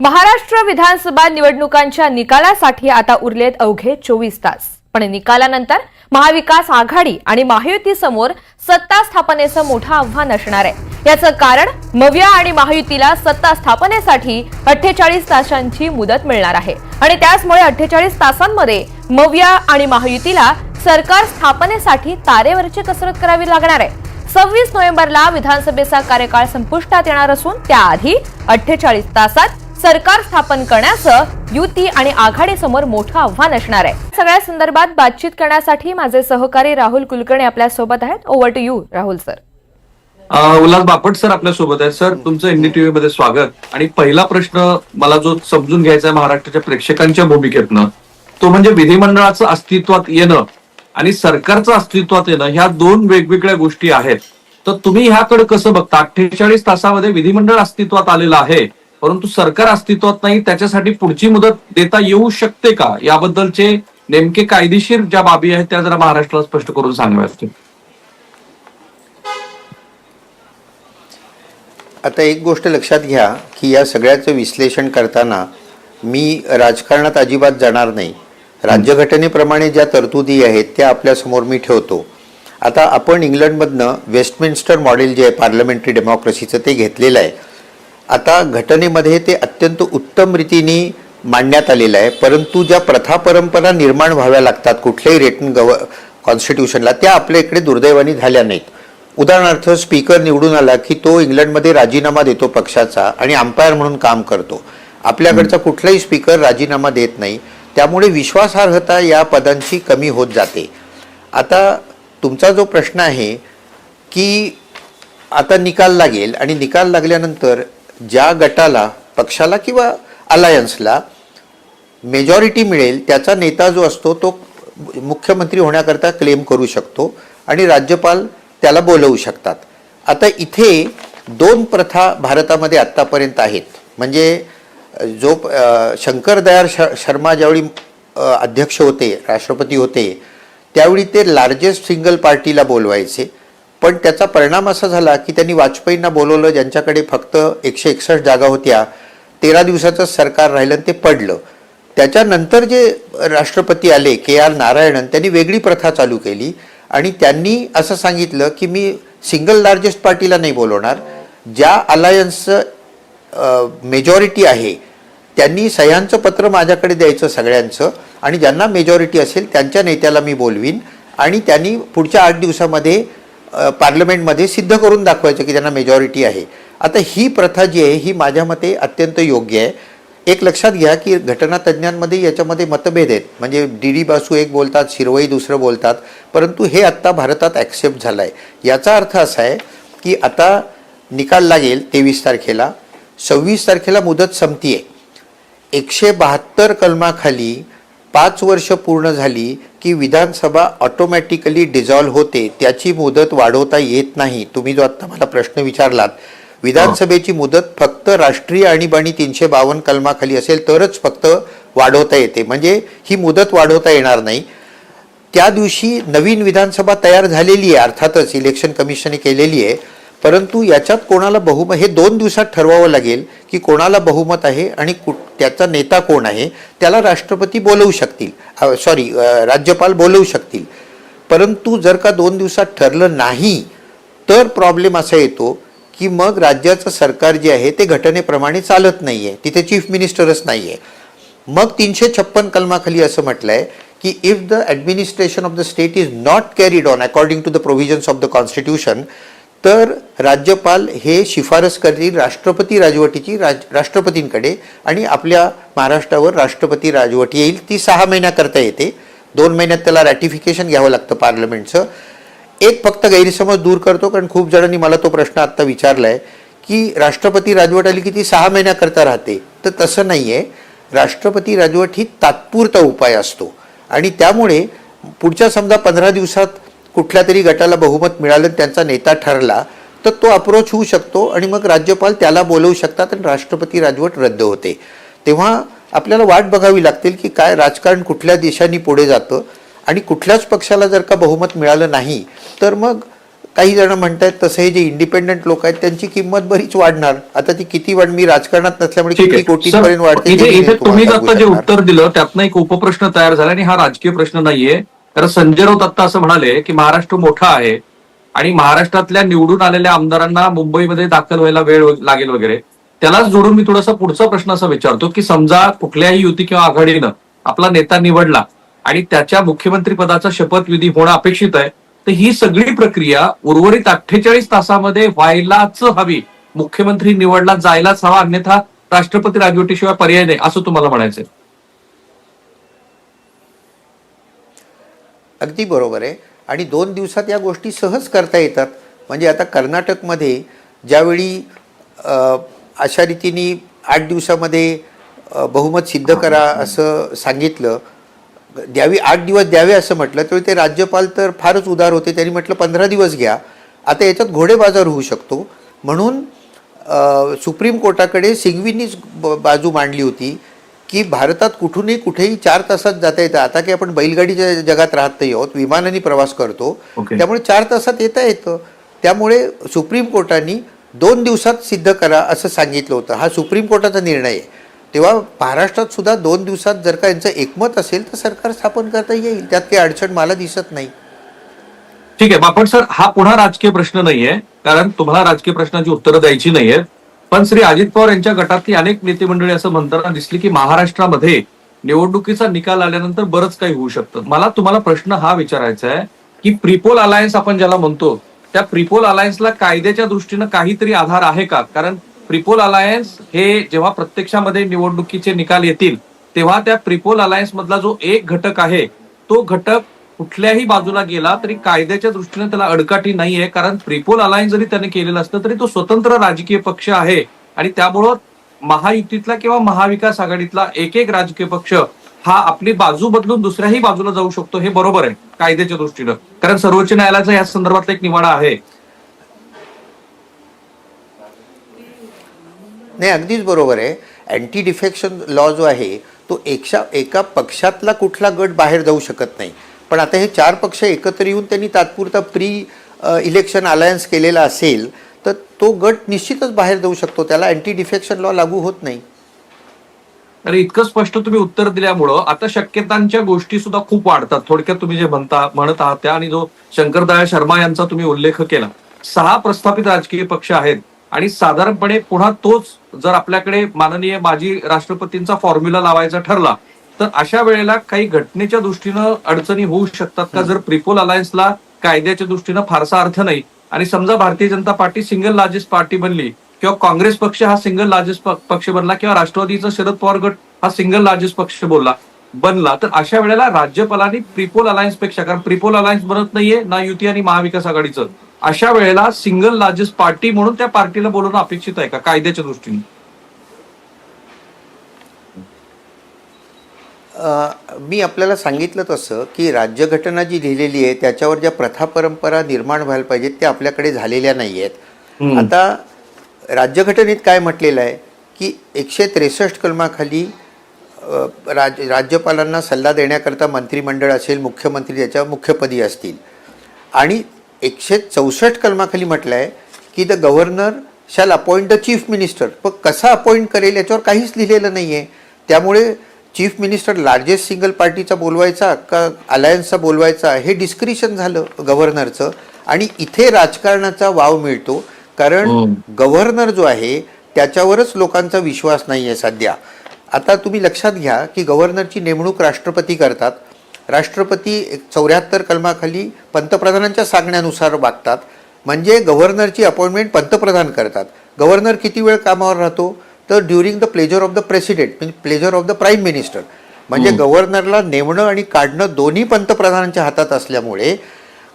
महाराष्ट्र विधानसभा निवडणुकांच्या निकालासाठी आता उरलेत अवघे चोवीस तास. पण निकालानंतर महाविकास आघाडी आणि महायुती समोर सत्ता स्थापनेचं मोठं आव्हान असणार आहे. याचं कारण मव्या आणि महायुतीला सत्ता स्थापनेसाठी अठ्ठेचाळीस तासांची मुदत मिळणार आहे. आणि त्याचमुळे अठ्ठेचाळीस तासांमध्ये मव्या आणि महायुतीला सरकार स्थापनेसाठी तारेवरची कसरत करावी लागणार आहे. सव्वीस नोव्हेंबरला विधानसभेचा कार्यकाळ संपुष्टात येणार असून त्याआधी अठ्ठेचाळीस तासात सरकार स्थापन करण्याचं युती आणि आघाडीसमोर मोठं आव्हान असणार आहे. सगळ्या संदर्भात बातचीत करण्यासाठी माझे सहकारी राहुल कुलकर्णी आपल्यासोबत आहेत. Over to you Rahul sir Ulhas Bapat sir आपल्यासोबत आहे सर तुमचं एनडीटीव्ही मध्ये स्वागत. आणि पहिला प्रश्न मला जो समजून घ्यायचा आहे महाराष्ट्राच्या प्रेक्षकांच्या भूमिकेतनं तो म्हणजे विधिमंडळाचं अस्तित्वात येणं आणि सरकारचं अस्तित्वात येणं ह्या दोन वेगवेगळ्या गोष्टी आहेत. तर तुम्ही ह्याकडे कसं बघता? अठ्ठेचाळीस तासामध्ये विधिमंडळ अस्तित्वात आलेलं आहे. परंतु सरकार अस्तित्वात नाही त्याच्यासाठी पुढची मुदत देता येऊ शकते का? याबद्दलचे नेमके कायदेशीर ज्या बाबी आहेत त्या जरा महाराष्ट्राला स्पष्ट करून सांगाव्या असतील आता एक गोष्ट लक्षात घ्या की या सगळ्याचं विश्लेषण करताना मी राजकारणात अजिबात जाणार नाही. राज्यघटनेप्रमाणे ज्या तरतुदी आहेत त्या आपल्यासमोर मी ठेवतो. आता आपण इंग्लंडमधनं वेस्टमिन्स्टर मॉडेल जे आहे पार्लमेंटरी डेमोक्रेसीचं ते घेतलेलं आहे. आता घटनेमध्ये ते अत्यंत उत्तम रीतीने मांडण्यात आलेलं आहे. परंतु ज्या प्रथा परंपरा निर्माण व्हाव्या लागतात कुठल्याही रेटन गव कॉन्स्टिट्यूशनला त्या आपल्या इकडे दुर्दैवाने झाल्या नाहीत. उदाहरणार्थ स्पीकर निवडून आला की तो इंग्लंडमध्ये राजीनामा देतो पक्षाचा आणि अंपायर म्हणून काम करतो. आपल्याकडचा कुठलाही स्पीकर राजीनामा देत नाही. त्यामुळे विश्वासार्हता या पदांची कमी होत जाते. आता तुमचा जो प्रश्न आहे की आता निकाल लागेल आणि निकाल लागल्यानंतर ज्या गटाला पक्षाला किंवा अलायन्सला मेजॉरिटी मिळेल त्याचा नेता जो असतो तो मुख्यमंत्री होण्याकरता क्लेम करू शकतो आणि राज्यपाल त्याला बोलवू शकतात. आता इथे दोन प्रथा भारतामध्ये आत्तापर्यंत आहेत. म्हणजे जो शंकर दयाळ श शर्मा ज्यावेळी अध्यक्ष होते राष्ट्रपती होते त्यावेळी ते लार्जेस्ट सिंगल पार्टीला बोलवायचे. पण त्याचा परिणाम असा झाला की त्यांनी वाजपेयींना बोलवलं ज्यांच्याकडे फक्त एकशे एकसष्ट जागा होत्या तेरा दिवसाचं सरकार राहिलं आणि ते पडलं. त्याच्यानंतर जे राष्ट्रपती आले के आर नारायणन त्यांनी वेगळी प्रथा चालू केली आणि त्यांनी असं सांगितलं की मी सिंगल लार्जेस्ट पार्टीला नाही बोलवणार. ज्या अलायन्सचं मेजॉरिटी आहे त्यांनी सह्यांचं पत्र माझ्याकडे द्यायचं सगळ्यांचं आणि ज्यांना मेजॉरिटी असेल त्यांच्या नेत्याला मी बोलवीन. आणि त्यांनी पुढच्या आठ दिवसामध्ये पार्लमेंटमध्ये सिद्ध करून दाखवायचं की त्यांना मेजॉरिटी आहे. आता ही प्रथा जी आहे ही माझ्या मते अत्यंत योग्य आहे. एक लक्षात घ्या की घटनातज्ञांमध्ये याच्यामध्ये मतभेद आहेत. म्हणजे डी डी बासू एक बोलतात शिरवई दुसरं बोलतात. परंतु हे आत्ता भारतात ॲक्सेप्ट झालं आहे याचा अर्थ असा आहे की आता निकाल लागेल तेवीस तारखेला. सव्वीस तारखेला मुदत संपती आहे एकशे बहात्तर कलमाखाली पाच वर्ष पूर्ण झाली की विधानसभा ऑटोमॅटिकली डिझॉल्व्ह होते त्याची मुदत वाढवता येत नाही. तुम्ही जो आत्ता मला प्रश्न विचारलात विधानसभेची मुदत फक्त राष्ट्रीय आणीबाणी तीनशे बावन्न कलमाखाली असेल तरच फक्त वाढवता येते. म्हणजे ही मुदत वाढवता येणार नाही. त्या दिवशी नवीन विधानसभा तयार झालेली आहे अर्थातच इलेक्शन कमिशनने केलेली आहे. परंतु याच्यात कोणाला बहुमत हे दोन दिवसात ठरवावं लागेल की कोणाला बहुमत आहे आणि कुठ त्याचा नेता कोण आहे त्याला राष्ट्रपती बोलवू शकतील. सॉरी राज्यपाल बोलवू शकतील. परंतु जर का दोन दिवसात ठरलं नाही तर प्रॉब्लेम असा येतो की मग राज्याचं सरकार जे आहे ते घटनेप्रमाणे चालत नाही आहे तिथे चीफ मिनिस्टरच नाही आहे मग तीनशे छप्पन कलमाखाली असं म्हटलं आहे की if the administration of the state is not carried on according to the provisions of the constitution तर राज्यपाल हे शिफारस करतील राष्ट्रपती राजवटीची राज राष्ट्रपतींकडे आणि आपल्या महाराष्ट्रावर राष्ट्रपती राजवट येईल. ती सहा महिन्याकरता येते. दोन महिन्यात त्याला रॅटिफिकेशन घ्यावं लागतं पार्लमेंटचं. एक फक्त गैरसमज दूर करतो कारण खूप जणांनी मला तो प्रश्न आत्ता विचारला आहे की राष्ट्रपती राजवट आली की ती सहा महिन्याकरता राहते? तर तसं नाही आहे राष्ट्रपती राजवट ही तात्पुरता उपाय असतो. आणि त्यामुळे पुढच्या समजा पंधरा दिवसात कुठल्या तरी गटाला बहुमत मिळालं त्यांचा नेता ठरला तर तो अप्रोच होऊ शकतो आणि मग राज्यपाल त्याला बोलवू शकतात आणि राष्ट्रपती राजवट रद्द होते. तेव्हा आपल्याला वाट बघावी लागतील की काय राजकारण कुठल्या देशांनी पुढे जातं आणि कुठल्याच पक्षाला जर का बहुमत मिळालं नाही तर मग काही जण म्हणतात तसं हे जे इंडिपेंडंट लोक आहेत त्यांची किंमत बरीच वाढणार. आता ती किती वाढ मी राजकारणात नसल्यामुळे किती कोटींपर्यंत वाढते तुम्ही जे. उत्तर दिलं त्यातनं एक उपप्रश्न तयार झाला आणि हा राजकीय प्रश्न नाहीये. कारण संजय राऊत आत्ता असं म्हणाले की महाराष्ट्र मोठा आहे आणि महाराष्ट्रातल्या निवडून आलेल्या आमदारांना मुंबईमध्ये दाखल व्हायला वेळ लागेल वगैरे. त्यालाच जोडून मी थोडासा पुढचा प्रश्न असा विचारतो की समजा कुठल्याही युती किंवा आघाडीनं आपला नेता निवडला आणि त्याच्या मुख्यमंत्री पदाचा शपथविधी होणं अपेक्षित आहे तर ही सगळी प्रक्रिया उर्वरित अठ्ठेचाळीस तासामध्ये व्हायलाच हवी. मुख्यमंत्री निवडला जायलाच हवा अन्यथा राष्ट्रपती राजवटीशिवाय पर्याय नाही असं तुम्हाला म्हणायचंय. अगदी बरोबर आहे. आणि दोन दिवसात या गोष्टी सहज करता येतात. म्हणजे आता कर्नाटकमध्ये ज्यावेळी अशा रीतीने आठ दिवसामध्ये बहुमत सिद्ध करा असं सांगितलं द्यावी आठ दिवस द्यावे असं म्हटलं त्यावेळी ते राज्यपाल तर फारच उदार होते. त्यांनी म्हटलं पंधरा दिवस घ्या. आता याच्यात घोडेबाजार होऊ शकतो. म्हणून सुप्रीम कोर्टाकडे सिंघवींनीच ब- बाजू मांडली होती. की भारतात कुठूनही कुठेही चार तासात जाता येतं. आता की आपण बैलगाडीच्या जगात राहत नाही आहोत विमानाने प्रवास करतो. Okay. त्यामुळे चार तासात येता येतं. त्यामुळे सुप्रीम कोर्टाने दोन दिवसात सिद्ध करा असं सांगितलं होतं. हा सुप्रीम कोर्टाचा निर्णय आहे. तेव्हा महाराष्ट्रात सुद्धा दोन दिवसात जर का यांचं एकमत असेल तर सरकार स्थापन करता येईल. त्यात काही अडचण मला दिसत नाही. ठीक आहे. बापट सर हा पुन्हा राजकीय प्रश्न नाहीये. कारण तुम्हाला राजकीय प्रश्नाची उत्तरं द्यायची नाहीयेत. पण श्री अजित पवार यांच्या गटातली अनेक नेते मंडळी असं म्हणताना दिसली की महाराष्ट्रामध्ये निवडणुकीचा निकाल आल्यानंतर बरंच काही होऊ शकतं. मला तुम्हाला प्रश्न हा विचारायचा आहे की प्रिपोल अलायन्स आपण ज्याला म्हणतो त्या प्रिपोल अलायन्सला कायद्याच्या दृष्टीनं काहीतरी आधार आहे का? कारण प्रिपोल अलायन्स हे जेव्हा प्रत्यक्षामध्ये निवडणुकीचे निकाल येतील तेव्हा त्या प्रिपोल अलायन्स मधला जो एक घटक आहे तो घटक कुठल्याही बाजूला गेला तरी कायद्याच्या दृष्टीने त्याला अडकाठी नाहीये. कारण त्रिपोल अलायन्स जरी त्याने केलेलं असतं तरी तो स्वतंत्र राजकीय पक्ष आहे. आणि त्यामुळं महायुतीतला किंवा महाविकास आघाडीतला एक एक राजकीय पक्ष हा आपली बाजू बदलून दुसऱ्याही बाजूला जाऊ शकतो हे बरोबर आहे कायद्याच्या दृष्टीनं. कारण सर्वोच्च न्यायालयाचा या संदर्भातला एक निवाडा आहे. नाही अगदीच बरोबर आहे. अँटी डिफेक्शन लॉ जो आहे तो एकशा एका पक्षातला कुठला गट बाहेर जाऊ शकत नाही. पण आता हे चार पक्ष एकत्र येऊन त्यांनी तात्पुरता प्री इलेक्शन अलायन्स केलेला असेल तर तो गट निश्चितच बाहेर जाऊ शकतो. त्याला अँटी डिफेक्शन लॉ लागू होत नाही. आणि इतकं स्पष्ट तुम्ही उत्तर दिल्यामुळं आता शक्यतांच्या गोष्टी सुद्धा खूप वाढतात. थोडक्यात तुम्ही जे म्हणता म्हणत आहात त्या आणि जो शंकरदया शर्मा यांचा तुम्ही उल्लेख केला. सहा प्रस्थापित राजकीय पक्ष आहेत आणि साधारणपणे पुन्हा तोच जर आपल्याकडे माननीय माजी राष्ट्रपतींचा फॉर्म्युला लावायचा ठरला तर अशा वेळेला काही घटनेच्या दृष्टीनं अडचणी होऊ शकतात का? जर प्रिपोल अलायन्सला कायद्याच्या दृष्टीनं फारसा अर्थ नाही आणि समजा Bharatiya Janata party single largest party बनली किंवा काँग्रेस पक्ष हा सिंगल लार्जेस्ट पक्ष बनला किंवा राष्ट्रवादीचा शरद पवार गट हा सिंगल लार्जेस्ट पक्ष बोलला बनला तर अशा वेळेला राज्यपालांनी प्रिपोल अलायन्सपेक्षा कारण प्रिपोल अलायन्स बनत नाहीये ना युती आणि महाविकास आघाडीचं अशा वेळेला सिंगल लार्जेस्ट पार्टी म्हणून त्या पार्टीला बोलवणं अपेक्षित आहे का? कायद्याच्या दृष्टीने. मी आपल्याला सांगितलं तसं की राज्यघटना जी लिहिलेली आहे त्याच्यावर ज्या प्रथा परंपरा निर्माण व्हायला पाहिजेत त्या आपल्याकडे झालेल्या नाही आहेत. आता राज्यघटनेत काय म्हटलेलं आहे की एकशे त्रेसष्ट कलमाखाली राज राज्यपालांना सल्ला देण्याकरता मंत्रिमंडळ असेल मुख्यमंत्री त्याच्या मुख्यपदी असतील. आणि एकशे चौसष्ट कलमाखाली म्हटलं आहे की the governor shall appoint the chief minister. पण कसा अपॉइंट करेल याच्यावर काहीच लिहिलेलं नाही आहे त्यामुळे चीफ मिनिस्टर लार्जेस्ट सिंगल पार्टीचा बोलवायचा का अलायन्सचा बोलवायचा हे डिस्क्रिशन झालं गव्हर्नरचं आणि इथे राजकारणाचा वाव मिळतो. कारण. गव्हर्नर जो आहे त्याच्यावरच लोकांचा विश्वास नाही आहे सध्या. आता तुम्ही लक्षात घ्या की गव्हर्नरची नेमणूक राष्ट्रपती करतात. राष्ट्रपती चौऱ्याहत्तर कलमाखाली पंतप्रधानांच्या सांगण्यानुसार वागतात. म्हणजे गव्हर्नरची अपॉइंटमेंट पंतप्रधान करतात. गव्हर्नर किती वेळ कामावर राहतो? तर during the pleasure of the president म्हणजे pleasure of the prime minister म्हणजे गव्हर्नरला नेमणं आणि काढणं दोन्ही पंतप्रधानांच्या हातात असल्यामुळे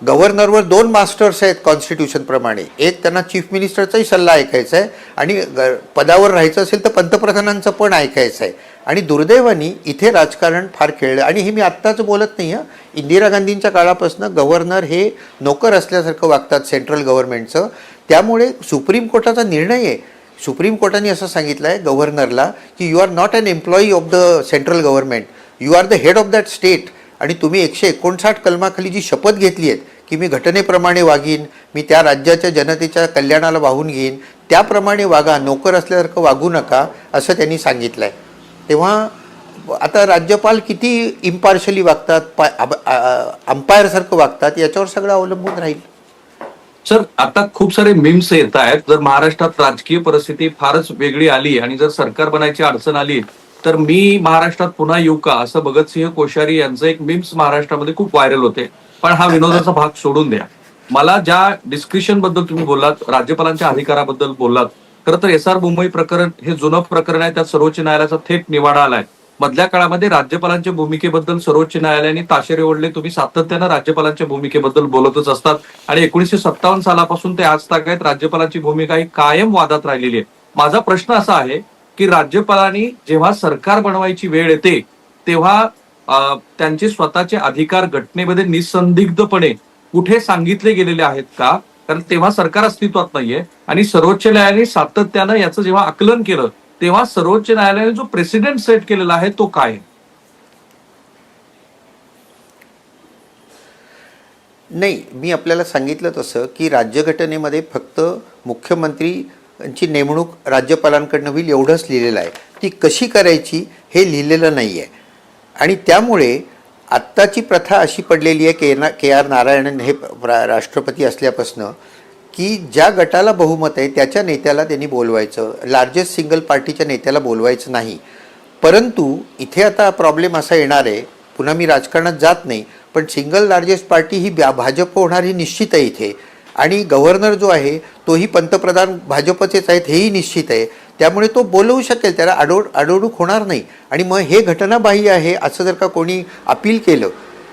गव्हर्नरवर दोन मास्टर्स आहेत कॉन्स्टिट्यूशन प्रमाणे. एक त्यांना चीफ मिनिस्टरचाही सल्ला ऐकायचा आहे आणि ग- पदावर राहायचं असेल तर पंतप्रधानांचं पण ऐकायचं आहे. आणि दुर्दैवाने इथे राजकारण फार खेळलं. आणि हे मी आत्ताच बोलत नाही हं. इंदिरा गांधींच्या काळापासून गव्हर्नर हे नोकर असल्यासारखं वागतात सेंट्रल गव्हर्नमेंटचं त्यामुळे सुप्रीम कोर्टाचा निर्णय आहे. सुप्रीम कोर्टाने असं सांगितलं आहे गव्हर्नरला की you are not an employee of the central government you are the head of that state आणि तुम्ही एकशे एकोणसाठ कलमाखाली जी शपथ घेतली आहेत की मी घटनेप्रमाणे वागीन मी त्या राज्याच्या जनतेच्या कल्याणाला वाहून घेईन त्याप्रमाणे वागा नोकर असल्यासारखं वागू नका असं त्यांनी सांगितलं आहे तेव्हा आता राज्यपाल किती इम्पार्शली वागतात पा अंपायरसारखं वागतात याच्यावर सगळं अवलंबून राहील. सर आता खूप सारे मिम्स येत आहेत. जर महाराष्ट्रात राजकीय परिस्थिती फारच वेगळी आली आणि जर सरकार बनायची अडचण आली तर मी महाराष्ट्रात पुन्हा येऊ का? असं भगतसिंह कोश्यारी यांचं एक मिम्स महाराष्ट्रामध्ये खूप व्हायरल होते. पण हा विनोदाचा भाग सोडून द्या. मला ज्या डिस्क्रिप्शनबद्दल तुम्ही बोललात राज्यपालांच्या अधिकाराबद्दल बोललात खरं तर एस आर मुंबई प्रकरण हे जुनं प्रकरण आहे त्यात सर्वोच्च न्यायालयाचा थेट निवाडा आलाय. मधल्या काळामध्ये राज्यपालांच्या भूमिकेबद्दल सर्वोच्च न्यायालयाने ताशेरे ओढले. तुम्ही सातत्यानं राज्यपालांच्या भूमिकेबद्दल बोलतच असतात. आणि एकोणीसशे सत्तावन्न सालापासून ते आज तागायत राज्यपालांची भूमिका ही कायम वादात राहिलेली आहे. माझा प्रश्न असा आहे की राज्यपालांनी जेव्हा सरकार बनवायची वेळ येते तेव्हा त्यांचे स्वतःचे अधिकार घटनेमध्ये निसंदिग्धपणे कुठे सांगितले गेलेले आहेत का? कारण तेव्हा सरकार अस्तित्वात नाहीये. आणि सर्वोच्च न्यायालयाने सातत्यानं याचं जेव्हा आकलन केलं तेव्हा सर्वोच्च न्यायालयाने जो प्रेसिडेंट सेट केलेला आहे तो काय नाही मी आपल्याला सांगितलं तसं की राज्यघटनेमध्ये फक्त मुख्यमंत्रीची नेमणूक राज्यपालांकडनं होईल एवढंच लिहिलेलं आहे. ती कशी करायची हे लिहिलेलं नाही आहे आणि त्यामुळे आत्ताची प्रथा अशी पडलेली आहे के ना के आर नारायणन हे राष्ट्रपती असल्यापासनं की ज्या गटाला बहुमत आहे त्याच्या नेत्याला त्यांनी बोलवायचं. लार्जेस्ट सिंगल पार्टीच्या नेत्याला बोलवायचं नाही. परंतु इथे आता प्रॉब्लेम असा येणार आहे पुन्हा मी राजकारणात जात नाही पण सिंगल लार्जेस्ट पार्टी ही ब्या- भाजप होणार ही निश्चित आहे इथे. आणि गव्हर्नर जो आहे तोही पंतप्रधान भाजपचेच आहेत हेही निश्चित आहे. त्यामुळे तो बोलवू शकेल त्याला आडोड आडोडूक होणार नाही. आणि मग हे घटनाबाह्य आहे असं जर का कोणी अपील केलं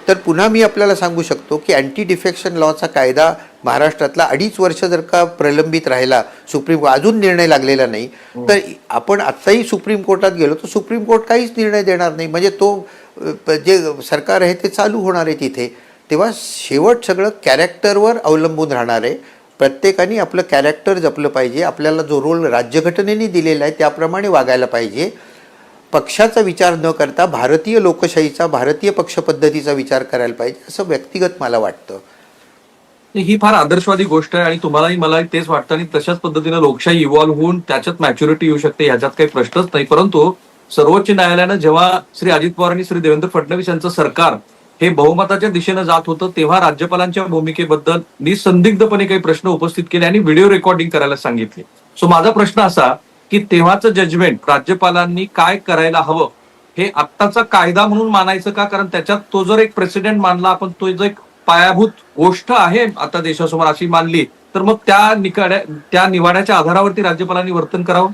तर पुन्हा मी आपल्याला सांगू शकतो की अँटी डिफेक्शन लॉचा कायदा महाराष्ट्रातला अडीच वर्ष जर का प्रलंबित राहिला सुप्रीम अजून निर्णय लागलेला नाही तर आपण आत्ताही सुप्रीम कोर्टात गेलो तर सुप्रीम कोर्ट काहीच निर्णय देणार नाही. म्हणजे तो जे सरकार आहे ते चालू होणार आहे तिथे. तेव्हा शेवट सगळं कॅरेक्टरवर अवलंबून राहणार आहे. प्रत्येकाने आपलं कॅरेक्टर जपलं पाहिजे. आपल्याला जो रोल राज्यघटनेने दिलेला आहे त्याप्रमाणे वागायला पाहिजे. पक्षाचा विचार न करता भारतीय लोकशाहीचा भारतीय पक्षपद्धतीचा विचार करायला पाहिजे असं व्यक्तिगत मला वाटतं. ही फार आदर्शवादी गोष्ट आहे आणि तुम्हालाही मला तेच वाटतं आणि तशाच पद्धतीनं लोकशाही इव्हॉल्व्ह होऊन त्याच्यात मॅच्युरिटी येऊ शकते ह्याच्यात काही प्रश्नच नाही. परंतु सर्वोच्च न्यायालयानं जेव्हा श्री अजित पवार आणि श्री देवेंद्र फडणवीस यांचं सरकार हे बहुमताच्या दिशेनं जात होतं तेव्हा राज्यपालांच्या भूमिकेबद्दल निसंदिग्धपणे काही प्रश्न उपस्थित केले आणि व्हिडिओ रेकॉर्डिंग करायला सांगितले. सो माझा प्रश्न असा की तेव्हाचं जजमेंट राज्यपालांनी काय करायला हवं हे आत्ताचा कायदा म्हणून मानायचं का? कारण त्याच्यात तो जर एक प्रेसिडेंट मानला आपण तो जर एक पायाभूत गोष्ट आहे आता देशासमोर अशी मानली तर मग त्या निकाड्या त्या निवाड्याच्या आधारावरती राज्यपालांनी वर्तन करावं?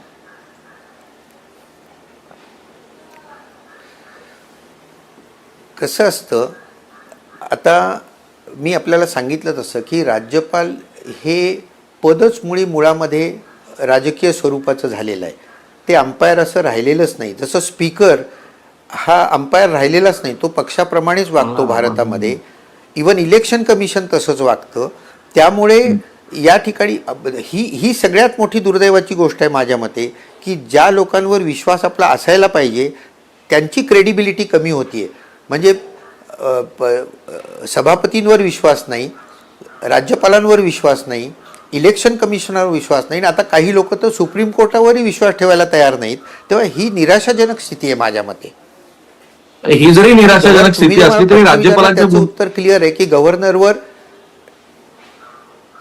कसं असतं आता मी आपल्याला सांगितलं तसं की राज्यपाल हे पदच मुळी मुळामध्ये राजकीय स्वरूपाचं झालेलं आहे. ते अंपायर असं राहिलेलंच नाही. जसं स्पीकर हा अंपायर राहिलेलाच नाही तो पक्षाप्रमाणेच वागतो भारतामध्ये. इवन इलेक्शन कमिशन तसंच वागतं. त्यामुळे या ठिकाणी ही ही सगळ्यात मोठी दुर्दैवाची गोष्ट आहे माझ्या मते की ज्या लोकांवर विश्वास आपला असायला पाहिजे त्यांची क्रेडिबिलिटी कमी होतीये. म्हणजे सभापतींवर विश्वास नाही राज्यपालांवर विश्वास नाही इलेक्शन कमिशनरवर विश्वास नाही आणि आता काही लोक तर सुप्रीम कोर्टावरही विश्वास ठेवायला तयार नाहीत. तेव्हा ही निराशाजनक स्थिती आहे माझ्या मते. ही जरी निराशाजनक स्थिती असली तरी भू- उत्तर क्लिअर आहे की गव्हर्नरवर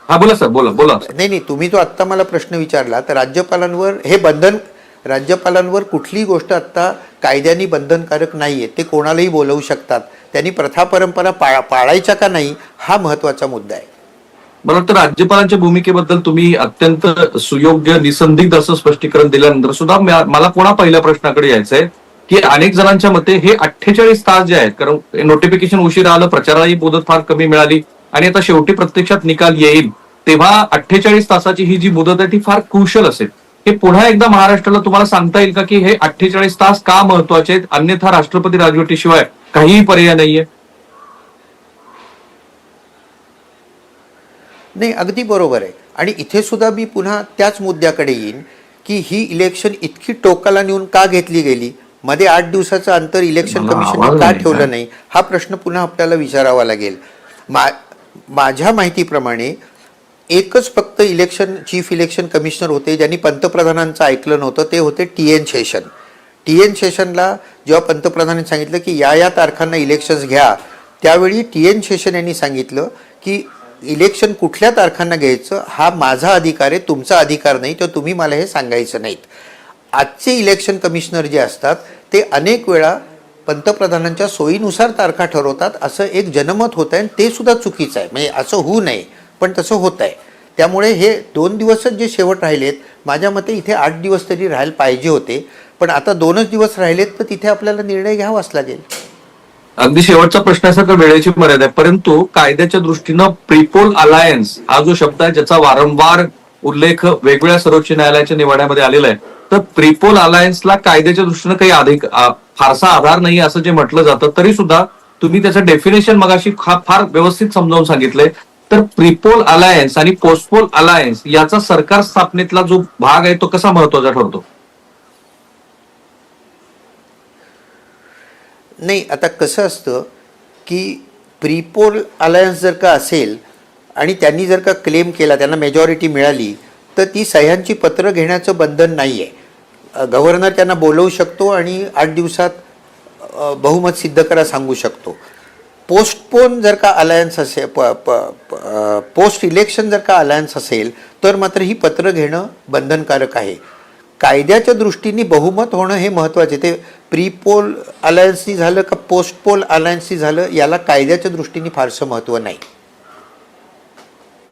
हा बोला सर बोला बोला नाही नाही तुम्ही जो आत्ता मला प्रश्न विचारला तर राज्यपालांवर हे बंधन राज्यपालांवर कुठलीही गोष्ट आत्ता कायद्याने बंधनकारक नाही आहे ते कोणालाही बोलवू शकतात. त्यांनी प्रथा परंपरा पाळा पाळायच्या का नाही हा महत्त्वाचा मुद्दा आहे. मला वाटतं राज्यपालांच्या भूमिकेबद्दल तुम्ही अत्यंत सुयोग्य निसंदिग्ध असं स्पष्टीकरण दिल्यानंतर सुद्धा मला पुन्हा पहिल्या प्रश्नाकडे यायचंय? की अनेक जणांच्या मते हे अठ्ठेचाळीस तास जे आहेत कारण नोटिफिकेशन उशीर आलं प्रचारालाही मुदत फार कमी मिळाली आणि आता शेवटी प्रत्यक्षात निकाल येईल तेव्हा अठ्ठेचाळीस तासाची ही जी मुदत आहे ती फार क्रुशल असेल. हे पुन्हा एकदा महाराष्ट्राला तुम्हाला सांगता येईल का की हे अठ्ठेचाळीस तास का महत्त्वाचे आहेत? अन्यथा राष्ट्रपती राजवटीशिवाय काहीही पर्याय नाहीये. नाही अगदी बरोबर आहे. आणि इथे सुद्धा मी पुन्हा त्याच मुद्द्याकडे येईन की ही इलेक्शन इतकी टोकाला नेऊन का घेतली गेली? मध्ये आठ दिवसाचं अंतर इलेक्शन कमिशनने का ठेवलं? नाही? हा प्रश्न पुन्हा आपल्याला विचारावा लागेल. मा माझ्या माहितीप्रमाणे एकच फक्त इलेक्शन चीफ इलेक्शन कमिशनर होते ज्यांनी पंतप्रधानांचं ऐकलं नव्हतं ते होते T N Seshan. T N शेषनला जेव्हा पंतप्रधानांनी सांगितलं की या या तारखांना इलेक्शन्स घ्या त्यावेळी टी एन शेषन यांनी सांगितलं की इलेक्शन कुठल्या तारखांना घ्यायचं हा माझा अधिकार आहे तुमचा अधिकार नाही तर तुम्ही मला हे सांगायचं नाहीत. आजचे इलेक्शन कमिशनर जे असतात ते अनेक वेळा पंतप्रधानांच्या सोयीनुसार तारखा ठरवतात. असं एक जनमत होत आहे आणि ते सुद्धा चुकीचं आहे. म्हणजे असं होऊ नये पण तसं होत आहे त्यामुळे हे दोन दिवसच जे शेवट राहिलेत माझ्या मते इथे आठ दिवस तरी राहायला पाहिजे होते. पण आता दोनच दिवस राहिलेत तर तिथे आपल्याला निर्णय घ्यावाच लागेल. अगदी शेवटचा प्रश्न असा तर वेळेची मर्यादा आहे. परंतु कायद्याच्या दृष्टीनं प्रिपोल अलायन्स हा जो शब्द आहे ज्याचा वारंवार उल्लेख वेगवेगळ्या सर्वोच्च न्यायालयाच्या निवाड्यामध्ये आलेला आहे. तर प्रिपोल अलायन्सला कायद्याच्या दृष्टीनं काही अधिक फारसा आधार नाही असं जे म्हटलं जातं तरी सुद्धा तुम्ही त्याचं डेफिनेशन मगाशी फार व्यवस्थित समजावून सांगितलंय. तर प्रिपोल अलायन्स आणि पोस्टपोल अलायन्स याचा सरकार स्थापनेतला जो भाग आहे तो कसा महत्त्वाचा ठरतो? नाही आता कसं असतं की प्रीपोल अलायन्स जर का असेल आणि त्यांनी जर का क्लेम केला त्यांना मेजॉरिटी मिळाली तर ती सह्यांची पत्र घेण्याचं बंधन नाही आहे गव्हर्नर त्यांना बोलवू शकतो आणि आठ दिवसात बहुमत सिद्ध करा सांगू शकतो. पोस्टपोन जर का अलायन्स असेल प प प- पोस्ट इलेक्शन जर का अलायन्स असेल तर मात्र ही पत्र घेणं बंधनकारक आहे. कायद्याच्या दृष्टीने बहुमत होणं हे महत्त्वाचे. ते प्रीपोल अलायन्सनी झालं का पोस्ट पोल अलायन्सनी झालं याला कायद्याच्या दृष्टीने फारसं महत्त्व नाही.